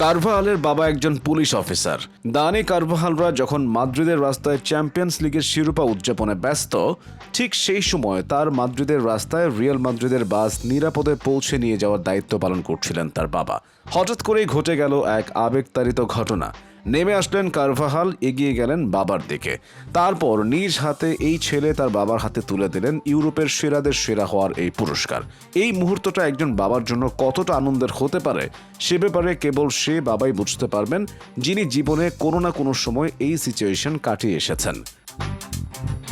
কারভাহালের বাবা একজন police officer. দানি কার্ভাহালরা যখন মাদ্রিদের রাস্তায় চ্যাম্পিয়ন্স লিগের শিরোপা উদযাপনে ব্যস্ত, ঠিক সেই সময় তার মাদ্রিদের রাস্তায় রিয়াল মাদ্রিদের বাস নিরাপদে পৌঁছে নিয়ে যাওয়ার দায়িত্ব পালন করছিলেন তার বাবা। হঠাৎ করেই ঘটে গেল এক আবেগতাড়িত ঘটনা। নেমে আসলেন কারভাহাল, এগিয়ে গেলেন বাবার দিকে। তারপর নিজ হাতে এই ছেলে তার বাবার হাতে তুলে দিলেন ইউরোপের সেরাদের সেরা হওয়ার এই পুরস্কার। এই মুহূর্তটা একজন বাবার জন্য কতটা আনন্দের হতে পারে সে ব্যাপারে কেবল সে বাবাই বুঝতে পারবেন, যিনি জীবনে কোনো না কোনো সময় এই সিচুয়েশন কাটিয়ে এসেছেন।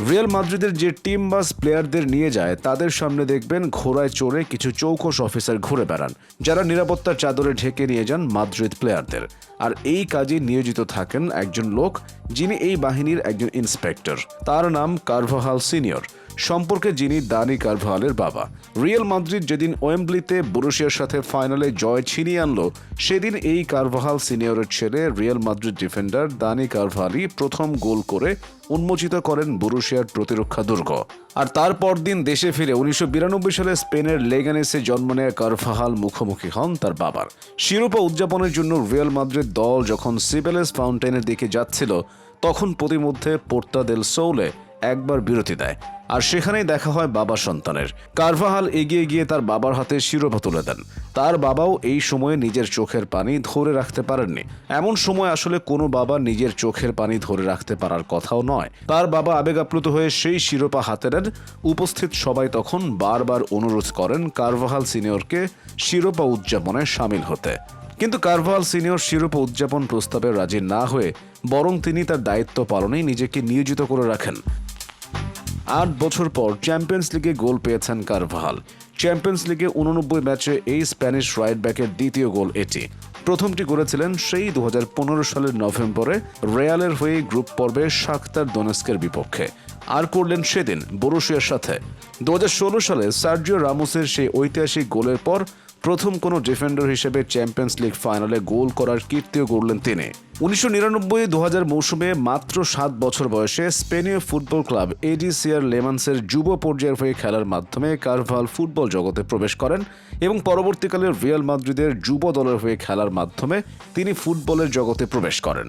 রিয়াল মাদ্রিদের যে টিম বাস প্লেয়ারদের নিয়ে যায়, তাদের সামনে দেখবেন ঘোড়ায় চড়ে কিছু চৌকস অফিসার ঘুরে বেড়ান, যারা নিরাপত্তার চাদরে ঢেকে নিয়ে যান মাদ্রিদ প্লেয়ারদের। আর এই কাজে নিয়োজিত থাকেন একজন লোক, যিনি এই বাহিনীর একজন ইন্সপেক্টর। তার নাম কার্ভাহাল সিনিয়র। সম্পর্কে যিনি দানি কার্ভাহালের বাবা। রিয়াল মাদ্রিদ যেদিন ওয়েম্বলিতে বুরুশিয়ার সাথে ফাইনালে জয় ছিনিয়ে আনলো, সেদিন এই কার্ভাহাল সিনিয়রের ছেলে Real Madrid defender Dani Carvajal প্রথম গোল করে উন্মোচিত করেন বুরুশিয়ার প্রতিরক্ষা দুর্গ। আর তারপর দিন দেশে ফিরে উনিশশো বিরানব্বই সালে স্পেনের লেগানেসে জন্ম নেয় কারফাহাল মুখোমুখি হন তার বাবার। শিরোপা উদযাপনের জন্য রিয়াল মাদ্রিদ দল যখন সিবেলেস ফাউন্টেনের দিকে যাচ্ছিল, তখন প্রতিমধ্যে পোর্তা দেল সৌলে একবার বিরতি দেয়। আর সেখানেই দেখা হয় বাবা সন্তানের। কারভাহাল এগিয়ে গিয়ে তার বাবার হাতে শিরোপা তুলে দেন। তার বাবাও এই সময়ে নিজের চোখের পানি ধরে রাখতে পারেননি। এমন সময় আসলে কোনো বাবা নিজের চোখের পানি ধরে রাখতে পারার কথাও নয়। তার বাবা আবেগাপ্লুত হয়ে সেই শিরোপা হাতে নেন। উপস্থিত সবাই তখন বারবার অনুরোধ করেন কারভাহাল সিনিয়রকে শিরোপা উদযাপনে সামিল হতে। কিন্তু কারভাল সিনিয়র শিরোপা উদযাপন প্রস্তাবে রাজি না হয়ে বরং তিনি তার দায়িত্ব পালনেই নিজেকে নিয়োজিত করে রাখেন। আট বছর পর চ্যাম্পিয়ন্স লিগে গোল পেয়েছেন কারভাহাল। চ্যাম্পিয়ন্স লিগে উননব্বই ম্যাচে এই স্প্যানিশ রাইট ব্যাকের দ্বিতীয় গোল এটি। প্রথমটি করেছিলেন সেই দু হাজার পনেরো সালের নভেম্বরে রেয়ালের হয়ে গ্রুপ পর্বে শাখতার দোনেস্কের বিপক্ষে। আর করলেন সেদিন বরুশিয়ার সাথে। দু হাজার ষোলো সালে সার্জিও রামোসের সেই ঐতিহাসিক গোলের পর প্রথম কোনো ডিফেন্ডার হিসেবে চ্যাম্পিয়ন্স লিগ ফাইনালে গোল করার কীর্তিও গড়লেন তিনি। উনিশশো নিরানব্বই দু মৌসুমে মাত্র সাত বছর বয়সে স্পেনীয় ফুটবল ক্লাব এডিসিয়ার লেমান্সের যুব পর্যায়ের হয়ে খেলার মাধ্যমে কারভাল ফুটবল জগতে প্রবেশ করেন এবং পরবর্তীকালে রিয়াল মাদ্রিদের যুব দলের হয়ে খেলার মাধ্যমে তিনি ফুটবলের জগতে প্রবেশ করেন।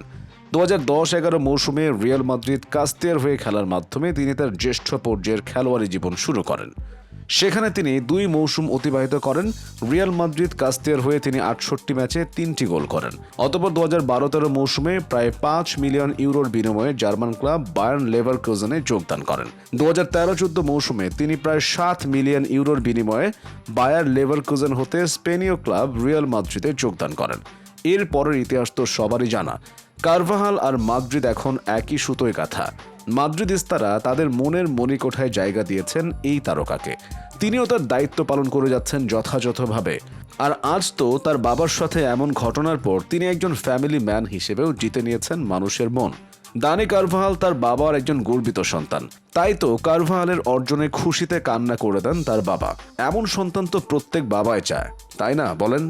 দু হাজার দশ এগারো মৌসুমে রিয়াল মাদ্রিদ কাস্তিয়ার হয়ে খেলার মাধ্যমে তিনি তার জ্যেষ্ঠ পর্যায়ের খেলোয়াড়ি জীবন শুরু করেন। সেখানে তিনি দুই মৌসুম অতিবাহিত করেন। রিয়াল মাদ্রিদ কাস্তিয়ার হয়ে তিনি আটষট্টি ম্যাচে তিনটি গোল করেন। অতপর দু হাজার বারো তেরো মৌসুমে প্রায় পাঁচ মিলিয়ন ইউরোর বিনিময়ে জার্মান ক্লাব বায়ার্ন লেভার ক্রোজনে যোগদান করেন। দু হাজার তেরো চোদ্দ মৌসুমে তিনি প্রায় সাত মিলিয়ন ইউরোর বিনিময়ে বায়ার লেভার ক্রোজেন হতে স্পেনীয় ক্লাব রিয়াল মাদ্রিদে যোগদান করেন। এর পরের ইতিহাস তো সবারই জানা। কারভাহাল আর মাদ্রিদ এখন একই সুতোয় কাথা মাদ্রিদিস্তারা তাদের মনের মণিকোঠায় জায়গা দিয়েছেন এই তারকাকে। তিনিও তার দায়িত্ব পালন করে যাচ্ছেন যথাযথভাবে। আর আজ তো তার বাবার সাথে এমন ঘটনার পর তিনি একজন ফ্যামিলি ম্যান হিসেবেও জিতে নিয়েছেন মানুষের মন। দানি কারভাহাল তার বাবার একজন গর্বিত সন্তান। তাই তো কারভাহালের অর্জনে খুশিতে কান্না করে দেন তার বাবা। এমন সন্তান তো প্রত্যেক বাবাই চায়, তাই না বলেন?